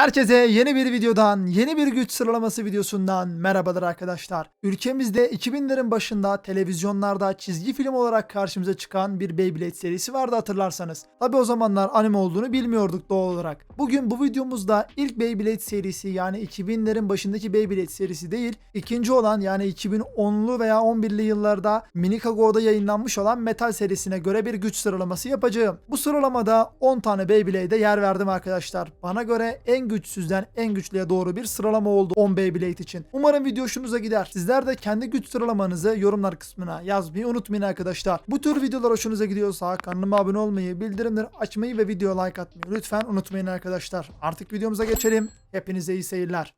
Herkese yeni bir videodan, yeni bir güç sıralaması videosundan merhabalar arkadaşlar. Ülkemizde 2000'lerin başında televizyonlarda çizgi film olarak karşımıza çıkan bir Beyblade serisi vardı hatırlarsanız. Tabi o zamanlar anime olduğunu bilmiyorduk doğal olarak. Bugün bu videomuzda ilk Beyblade serisi yani 2000'lerin başındaki Beyblade serisi değil, ikinci olan yani 2010'lu veya 11'li yıllarda Minikago'da yayınlanmış olan Metal serisine göre bir güç sıralaması yapacağım. Bu sıralamada 10 tane Beyblade'e yer verdim arkadaşlar. Bana göre en güçsüzden en güçlüye doğru bir sıralama oldu 10 Beyblade için. Umarım video hoşunuza gider. Sizler de kendi güç sıralamanızı yorumlar kısmına yazmayı unutmayın arkadaşlar. Bu tür videolar hoşunuza gidiyorsa kanalıma abone olmayı, bildirimleri açmayı ve video like atmayı lütfen unutmayın arkadaşlar. Artık videomuza geçelim. Hepinize iyi seyirler.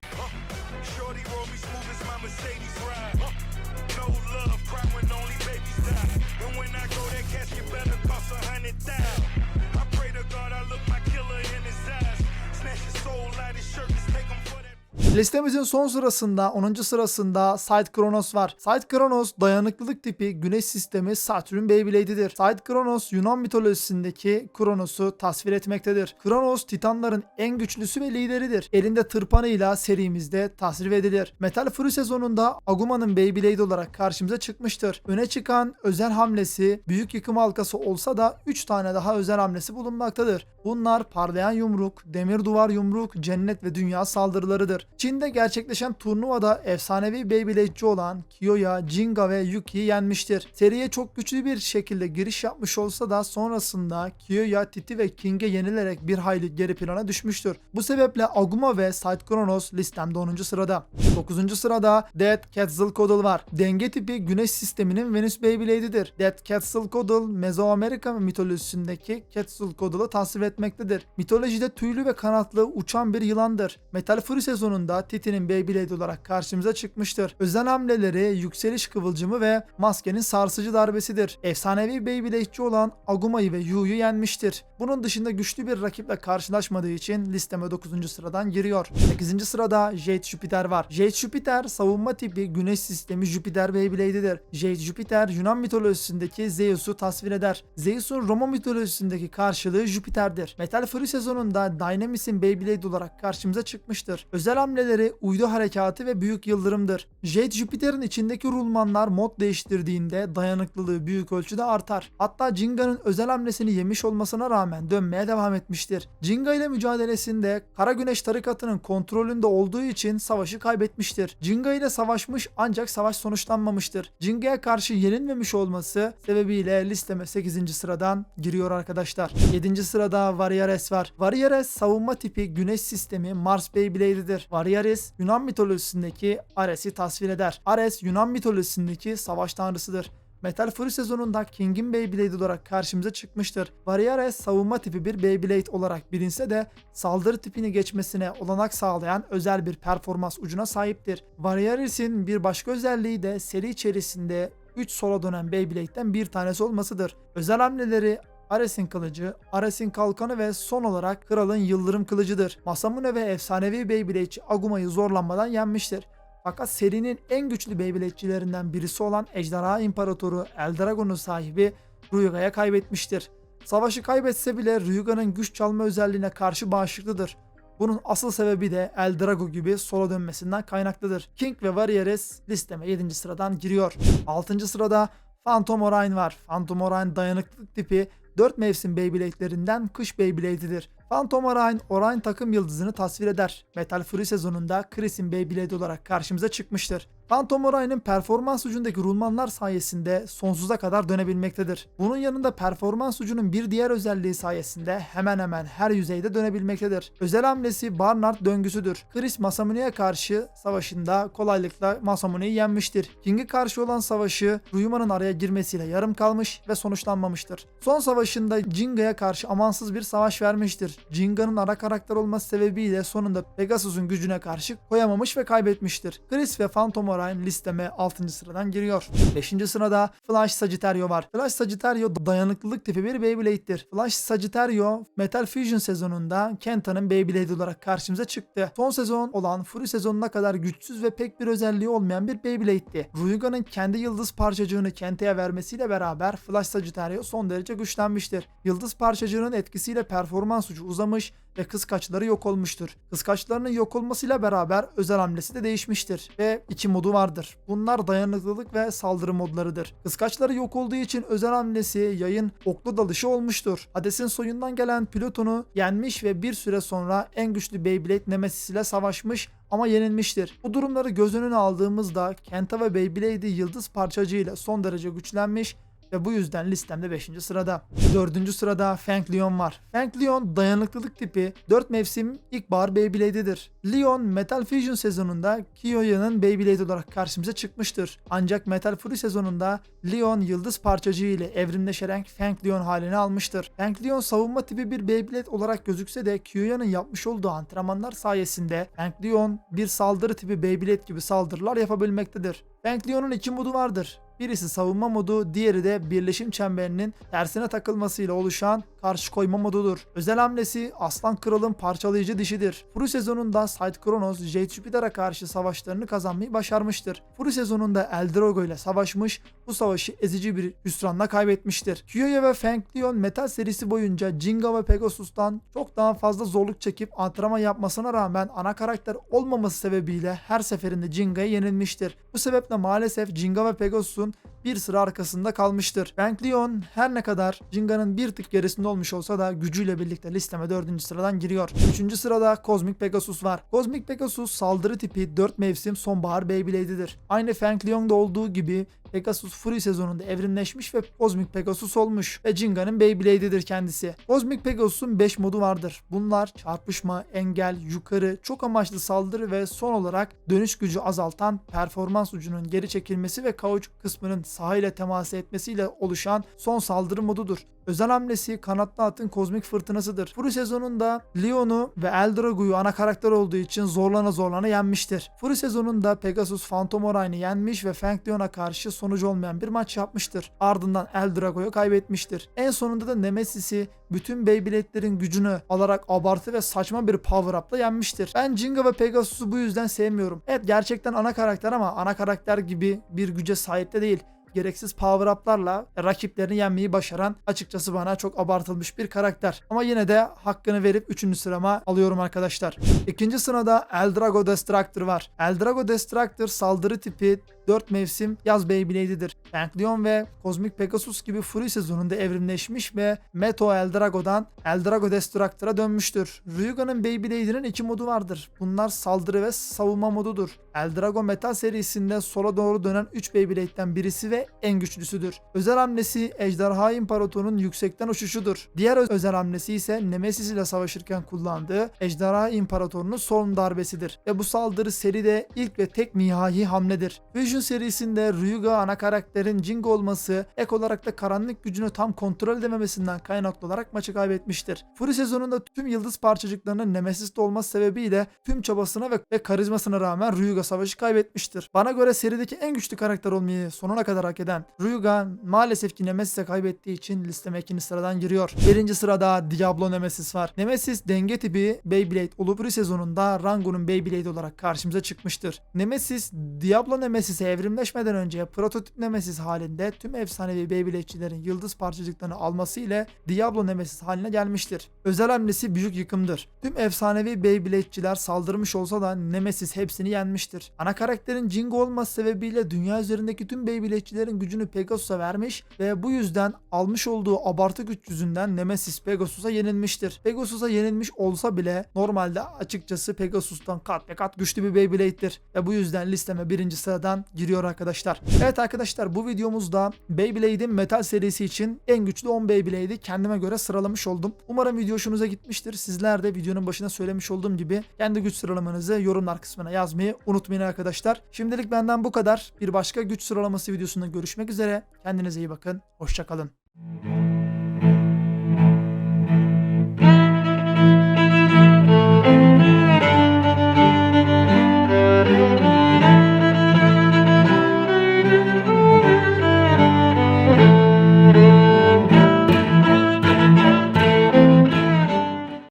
Listemizin son sırasında 10. sırasında Side Kronos var. Side Kronos dayanıklılık tipi güneş sistemi Satürn Beyblade'idir. Side Kronos Yunan mitolojisindeki Kronos'u tasvir etmektedir. Kronos Titanların en güçlüsü ve lideridir. Elinde tırpanıyla serimizde tasvir edilir. Metal Fury sezonunda Aguma'nın Beyblade olarak karşımıza çıkmıştır. Öne çıkan özel hamlesi büyük yıkım halkası olsa da 3 tane daha özel hamlesi bulunmaktadır. Bunlar parlayan yumruk, demir duvar yumruk, cennet ve dünya saldırılarıdır. Çin'de gerçekleşen turnuvada efsanevi Beyblade'ci olan Kiyoya, Jinga ve Yuki'yi yenmiştir. Seriye çok güçlü bir şekilde giriş yapmış olsa da sonrasında Kiyoya, Titi ve King'e yenilerek bir hayli geri plana düşmüştür. Bu sebeple Aguma ve Side Kronos listemde 10. sırada. 9. sırada Dead Quetzalcoatl var. Denge tipi güneş sisteminin Venüs Beyblade'idir. Dead Quetzalcoatl Mezoamerika mitolojisindeki Quetzalcoatl'ı tasvir etmektedir. Mitolojide tüylü ve kanatlı uçan bir yılandır. Metal Fury sezonunda Titi'nin Beyblade olarak karşımıza çıkmıştır. Özel hamleleri yükseliş kıvılcımı ve maskenin sarsıcı darbesidir. Efsanevi Beyblade'ci olan Aguma'yı ve Yu'yu yenmiştir. Bunun dışında güçlü bir rakiple karşılaşmadığı için listeme 9. sıradan giriyor. 8. sırada Jade Jupiter var. Jade Jupiter savunma tipi güneş sistemi Jupiter Beyblade'idir. Jade Jupiter Yunan mitolojisindeki Zeus'u tasvir eder. Zeus'un Roma mitolojisindeki karşılığı Jupiter'dir. Metal Fury sezonunda Dynamis'in Beyblade olarak karşımıza çıkmıştır. Özel hamleleri uydu harekatı ve büyük yıldırımdır. Jade Jupiter'in içindeki rulmanlar mod değiştirdiğinde dayanıklılığı büyük ölçüde artar. Hatta Jinga'nın özel hamlesini yemiş olmasına rağmen dönmeye devam etmiştir. Jinga ile mücadelesinde Kara Güneş tarikatının kontrolünde olduğu için savaşı kaybetmiştir. Jinga ile savaşmış ancak savaş sonuçlanmamıştır. Jinga'ya karşı yenilmemiş olması sebebiyle listeme 8. sıradan giriyor arkadaşlar. 7. sırada Varyares var. Varyares savunma tipi güneş sistemi Mars Beyblade'idir. Varyares Yunan mitolojisindeki Ares'i tasvir eder. Ares Yunan mitolojisindeki savaş tanrısıdır. Metal Fury sezonunda King'in Beyblade olarak karşımıza çıkmıştır. Varyares savunma tipi bir Beyblade olarak bilinse de saldırı tipini geçmesine olanak sağlayan özel bir performans ucuna sahiptir. Varyares'in bir başka özelliği de seri içerisinde 3 sola dönen Beyblade'den bir tanesi olmasıdır. Özel hamleleri Ares'in kılıcı, Ares'in kalkanı ve son olarak kralın yıldırım kılıcıdır. Masamune ve efsanevi Beyblade'ci Aguma'yı zorlanmadan yenmiştir. Fakat serinin en güçlü Beyblade'cilerinden birisi olan Ejderha İmparatoru Eldragon'un sahibi Ryuga'ya kaybetmiştir. Savaşı kaybetse bile Ryuga'nın güç çalma özelliğine karşı bağışıklıdır. Bunun asıl sebebi de Eldrago gibi sola dönmesinden kaynaklıdır. King ve Varyares listeme 7. sıradan giriyor. 6. sırada Phantom Orion var. Phantom Orion dayanıklılık tipi 4 mevsim Beyblade'lerinden kış Beyblade'idir. Phantom Orion, Orion takım yıldızını tasvir eder. Metal Fury sezonunda Chris'in Beyblade olarak karşımıza çıkmıştır. Orion'un performans ucundaki rulmanlar sayesinde sonsuza kadar dönebilmektedir. Bunun yanında performans ucunun bir diğer özelliği sayesinde hemen hemen her yüzeyde dönebilmektedir. Özel hamlesi Barnard döngüsüdür. Chris Masamune'ye karşı savaşında kolaylıkla Masamune'yi yenmiştir. King'e karşı olan savaşı Ryuma'nın araya girmesiyle yarım kalmış ve sonuçlanmamıştır. Son savaşında Jinga'ya karşı amansız bir savaş vermiştir. Jinga'nın ara karakter olması sebebiyle sonunda Pegasus'un gücüne karşı koyamamış ve kaybetmiştir. Chris ve Phantom Orion listeme 6. sıradan giriyor. 5. sırada Flash Sagittario var. Flash Sagittario dayanıklılık tipi bir Beyblade'dir. Flash Sagittario Metal Fusion sezonunda Kenta'nın Beyblade olarak karşımıza çıktı. Son sezon olan Fury sezonuna kadar güçsüz ve pek bir özelliği olmayan bir Beyblade'di. Ryuga'nın kendi yıldız parçacığını Kenta'ya vermesiyle beraber Flash Sagittario son derece güçlenmiştir. Yıldız parçacığının etkisiyle performans ucu uzamış ve kıskaçları yok olmuştur. Kıskaçlarının yok olmasıyla beraber özel hamlesi de değişmiştir ve iki modu vardır. Bunlar dayanıklılık ve saldırı modlarıdır. Kıskaçları yok olduğu için özel hamlesi yayın oklu dalışı olmuştur. Hades'in soyundan gelen Plüton'u yenmiş ve bir süre sonra en güçlü Beyblade Nemesis ile savaşmış ama yenilmiştir. Bu durumları göz önüne aldığımızda Kenta ve Beyblade'i yıldız parçacığıyla son derece güçlenmiş ve bu yüzden listemde 5. sırada. 4. sırada Feng Leon var. Feng Leon dayanıklılık tipi 4 mevsim ilkbahar Beyblade'idir. Leon Metal Fusion sezonunda Kiyoya'nın Beyblade olarak karşımıza çıkmıştır. Ancak Metal Fury sezonunda Leon yıldız parçacığı ile evrimleşerek Feng Leon halini almıştır. Feng Leon savunma tipi bir Beyblade olarak gözükse de Kiyoya'nın yapmış olduğu antrenmanlar sayesinde Feng Leon bir saldırı tipi Beyblade gibi saldırılar yapabilmektedir. Feng Leon'un iki modu vardır. Birisi savunma modu, diğeri de birleşim çemberinin tersine takılmasıyla oluşan karşı koyma modudur. Özel hamlesi Aslan Kral'ın parçalayıcı dişidir. Fury sezonunda Side Kronos, Jade Jupiter'a karşı savaşlarını kazanmayı başarmıştır. Fury sezonunda Eldrogo ile savaşmış, bu savaşı ezici bir hüsranla kaybetmiştir. Kyoya ve Feng Leon Metal serisi boyunca Jinga ve Pegasus'tan çok daha fazla zorluk çekip antrenman yapmasına rağmen ana karakter olmaması sebebiyle her seferinde Jinga'ya yenilmiştir. Bu sebeple maalesef Jinga ve Pegasus'un bir sıra arkasında kalmıştır. Feng Leon her ne kadar Jinga'nın bir tık gerisinde olmuş olsa da gücüyle birlikte listeme 4. sıradan giriyor. 3. sırada Cosmic Pegasus var. Cosmic Pegasus saldırı tipi 4 mevsim sonbahar Beyblade'idir. Aynı Feng Leon'da olduğu gibi Pegasus Fury sezonunda evrimleşmiş ve Cosmic Pegasus olmuş ve Jinga'nın Beyblade'idir kendisi. Cosmic Pegasus'un 5 modu vardır. Bunlar çarpışma, engel, yukarı, çok amaçlı saldırı ve son olarak dönüş gücü azaltan performans ucunun geri çekilmesi ve kauçuk kısmının saha ile temas etmesiyle oluşan son saldırı modudur. Özel hamlesi kanatlı atın kozmik fırtınasıdır. Fury sezonunda Leon'u ve Eldrago'yu ana karakter olduğu için zorlana zorlana yenmiştir. Fury sezonunda Pegasus Phantom Orion'u yenmiş ve Feng Leon'a karşı sonucu olmayan bir maç yapmıştır. Ardından Eldrago'yu kaybetmiştir. En sonunda da Nemesis'i bütün Beyblade'lerin gücünü alarak abartı ve saçma bir power up'la yenmiştir. Ben Jinga ve Pegasus'u bu yüzden sevmiyorum. Evet gerçekten ana karakter ama ana karakter gibi bir güce sahip de değil gereksiz power up'larla rakiplerini yenmeyi başaran açıkçası bana çok abartılmış bir karakter. Ama yine de hakkını verip 3. sırama alıyorum arkadaşlar. İkinci sırada Eldrago Destructor var. Eldrago Destructor saldırı tipi 4 mevsim yaz Beyblade'idir. Feng Leon ve Cosmic Pegasus gibi Fury sezonunda evrimleşmiş ve Meto Eldrago'dan Eldrago Destructor'a dönmüştür. Ryuga'nın Beyblade'inin iki modu vardır. Bunlar saldırı ve savunma modudur. Eldrago Metal serisinde sola doğru dönen 3 Beyblade'den birisi ve en güçlüsüdür. Özel hamlesi Ejderha İmparator'un yüksekten uçuşudur. Diğer öz- özel hamlesi ise Nemesis ile savaşırken kullandığı Ejderha İmparator'un son darbesidir. Ve bu saldırı seride ilk ve tek nihai hamledir. Vision serisinde Ryuga ana karakterin Jing olması ek olarak da karanlık gücünü tam kontrol edememesinden kaynaklı olarak maçı kaybetmiştir. Fury sezonunda tüm yıldız parçacıklarının Nemesis'te olması sebebiyle tüm çabasına ve, ve karizmasına rağmen Ryuga savaşı kaybetmiştir. Bana göre serideki en güçlü karakter olmayı sonuna kadar hak eden Ryuga maalesef ki Nemesis'e kaybettiği için listeme ikinci sıradan giriyor. Birinci sırada Diablo Nemesis var. Nemesis denge tipi Beyblade Olubri sezonunda Rango'nun Beyblade olarak karşımıza çıkmıştır. Nemesis Diablo Nemesis'e evrimleşmeden önce prototip Nemesis halinde tüm efsanevi Beyblade'çilerin yıldız parçacıklarını alması ile Diablo Nemesis haline gelmiştir. Özel hamlesi büyük yıkımdır. Tüm efsanevi Beyblade'çiler saldırmış olsa da Nemesis hepsini yenmiştir. Ana karakterin Jingo olması sebebiyle dünya üzerindeki tüm Beyblade'çilerin gücünü Pegasus'a vermiş ve bu yüzden almış olduğu abartı güç yüzünden Nemesis Pegasus'a yenilmiştir. Pegasus'a yenilmiş olsa bile normalde açıkçası Pegasus'tan kat ve kat güçlü bir Beyblade'dir ve bu yüzden listeme birinci sıradan giriyor arkadaşlar. Evet arkadaşlar bu videomuzda Beyblade'in Metal serisi için en güçlü 10 Beyblade'i kendime göre sıralamış oldum. Umarım video hoşunuza gitmiştir. Sizler de videonun başına söylemiş olduğum gibi kendi güç sıralamanızı yorumlar kısmına yazmayı unutmayın arkadaşlar. Şimdilik benden bu kadar. Bir başka güç sıralaması videosunda görüşmek üzere. Kendinize iyi bakın. Hoşçakalın.